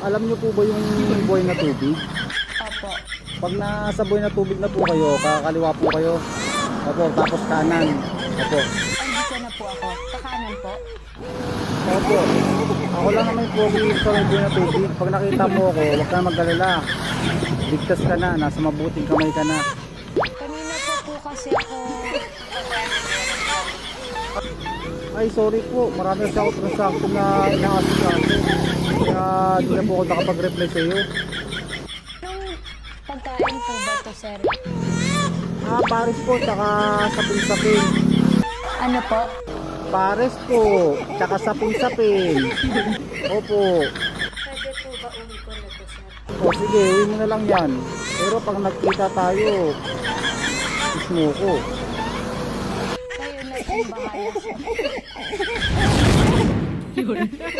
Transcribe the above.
alam niyo po ba yung buhay na tubig? Opo. Pag nasa buhay na tubig na po kayo, kakaliwa po kayo. Opo, tapos kanan. Opo. Ay, dito na po ako. Kakanan po. Opo. Ako lang naman po sa buhay na tubig. Pag nakita mo ako, huwag ka na magkalala. Ligtas ka na, nasa mabuting kamay ka na. Kanina po po kasi ako... Ay, sorry po. Marami kasi ako transaction na inaasikaso. Di na po ako nakapag-reply sa iyo. Anong pagkain po ba to, sir? Ah, Paris po, tsaka sapin-sapin. Ano po? Pares po, tsaka sapin-sapin. Opo. Pwede po ba uwi ko na to, sir? O sige, uwi mo na lang yan. Pero pag nagkita tayo, ismo ko. Kayo na po bahala, sir.